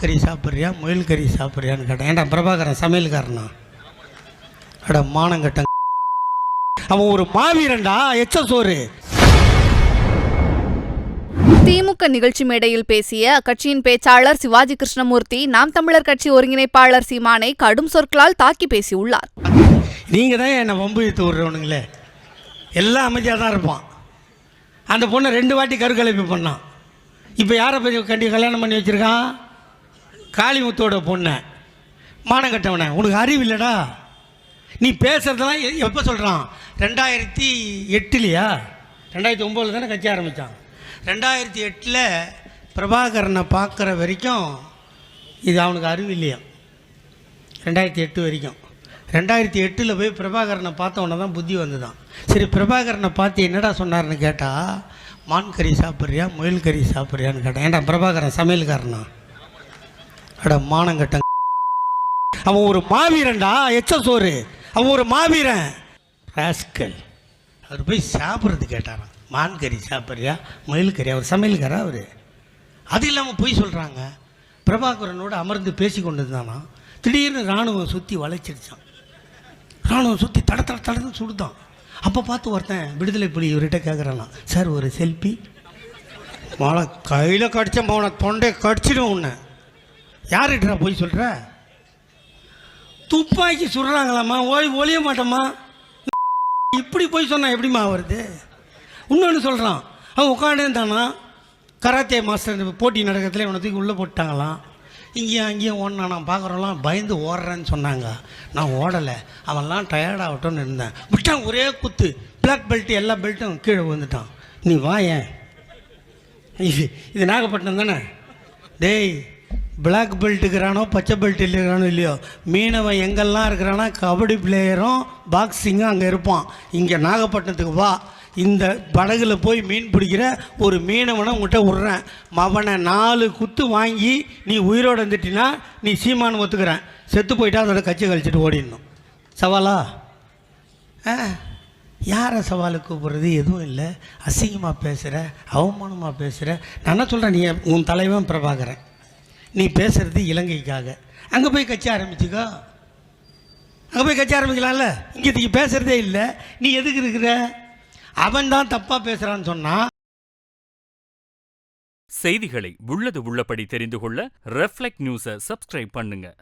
கறி சாப்பிட்றியா? முயல் கறி சாப்பிட்றியான்னு கேட்டேன். ஏன்டா பிரபாகரன் சமையல்காரனா? அட மானங்கட்ட அவன் ஒரு மாவீரன்டா எச்ச சோறு. திமுக நிகழ்ச்சி மேடையில் பேசிய அக்கட்சியின் பேச்சாளர் சிவாஜி கிருஷ்ணமூர்த்தி நாம் தமிழர் கட்சி ஒருங்கிணைப்பாளர் சீமானை கடும் சொற்களால் தாக்கி பேசியுள்ளார். நீங்கள் தான் என்னை வம்பு இழுத்து விட்றவனுங்களே. எல்லாம் அமைதியாக தான் இருப்பான். அந்த பொண்ணை ரெண்டு வாட்டி கருக்கலைப்பு பண்ணான். இப்போ யாரை பற்றி கண்டி கல்யாணம் பண்ணி வச்சுருக்கான்? காளிமுத்தோட பொண்ணை. மானம் கட்டவனே. உனக்கு அறிவு இல்லைடா. நீ பேசுகிறதெல்லாம் எப்போ சொல்கிறான் ரெண்டாயிரத்தி எட்டுலையா? ரெண்டாயிரத்தி ஒம்போதில் தானே கட்சி ஆரம்பித்தான் ரெண்டாயிரத்தி எட்டில் பிரபாகரனை பார்க்குற வரைக்கும் இது அவனுக்கு அறிவு இல்லையா? ரெண்டாயிரத்தி எட்டு வரைக்கும். ரெண்டாயிரத்தி எட்டில் போய் பிரபாகரனை பார்த்த உடனே தான் புத்தி வந்துதான். சரி பிரபாகரனை பார்த்து என்னடா சொன்னார்னு கேட்டால் மான் கறி சாப்பிட்றியா? முயல் கறி சாப்பிட்றியான்னு கேட்டேன் ஏன்டா பிரபாகரன் சமையல்காரனா? அட மானங்கட்ட அவன் ஒரு மாவீரன்டா எச்ச சோறு. அவன் ஒரு மாவீரன். ராஸ்கல். அவர் போய் சாப்பிட்றது கேட்டாராம். மான் கறி சாப்பிட்றியா? முயல் கறி அவர் சமையல்காரா அவர்? அது இல்லாமல் பொய் சொல்கிறாங்க பிரபாகரனோடு அமர்ந்து பேசி கொண்டு இருந்தானா திடீர்னு இராணுவம் சுற்றி வளைச்சிருச்சான் இராணுவம் சுற்றி தட தட தடன்னு சுடுதான். அப்போ பார்த்து ஒருத்தன் விடுதலை புலி இவர்கிட்ட கேட்குறானா சார் ஒரு செல்ஃபி மழை கையில் கடிச்ச மௌன தொண்டை கடிச்சிடும் உன்னை. யார்கிட்ட போய் சொல்கிற துப்பாக்கி சுடுறாங்களாம்மா. ஓய் ஒளிய மாட்டோமா இப்படி போய் சொன்னால் எப்படிம்மா வருது? இன்னொன்று சொல்கிறான் அவன் உட்காந்துருந்தானா கராத்தே மாஸ்டர் போட்டி நடக்கிறதுல இவனை தூக்கி உள்ளே போட்டாங்களாம். இங்கேயும் அங்கேயும் ஓடினா நான் பார்க்குறோம்லாம் பயந்து ஓடுறேன்னு சொன்னாங்க. நான் ஓடலை. அவன்லாம் டயர்டாகட்டும்னு இருந்தேன். விட்டான் ஒரே குத்து. பிளாக் பெல்ட் எல்லா பெல்ட்டும் கீழே விழுந்துட்டான். நீ வாயேன். இது இது நாகப்பட்டினம் தானே? டேய் பிளாக் பெல்ட் இருக்கிறானோ பச்சை பெல்ட் இருக்கிறானோ இல்லையோ மீனவன் எங்கெல்லாம் இருக்கிறானா கபடி பிளேயரும் பாக்ஸிங்கும் அங்கே இருப்பான். இங்கே நாகப்பட்டினத்துக்கு வா. இந்த படகுல போய் மீன் பிடிக்கிற ஒரு மீனவனை உங்கள்கிட்ட விட்றேன். மவனை நாலு குத்து வாங்கி நீ உயிரோடு வந்துட்டினா நீ சீமானு ஒத்துக்கிறேன். செத்து போயிட்டா அதோட கச்சி கழிச்சிட்டு ஓடிடணும். சவாலா? ஆ யாரை சவாலுக்கு கூப்பிட்றது? எதுவும் இல்லை. அசிங்கமாக பேசுகிற அவமானமாக பேசுகிற நான் என்ன சொல்கிறேன் நீ உன் தலைவன் பிரபாகரன். நீ பேசுகிறது இலங்கைக்காக. அங்கே போய் கட்சி ஆரம்பிச்சுக்கோ. அங்கே போய் கட்சி ஆரம்பிக்கலாம்ல? இங்கே நீ பேசுகிறதே இல்லை. நீ எதுக்கு இருக்கிற? அவன் தான் தப்பாக பேசுகிறான்னு சொன்னால் செய்திகளை உள்ளது உள்ளபடி தெரிந்து கொள்ள ரெஃப்ளெக்ட் நியூஸை சப்ஸ்கிரைப் பண்ணுங்கள்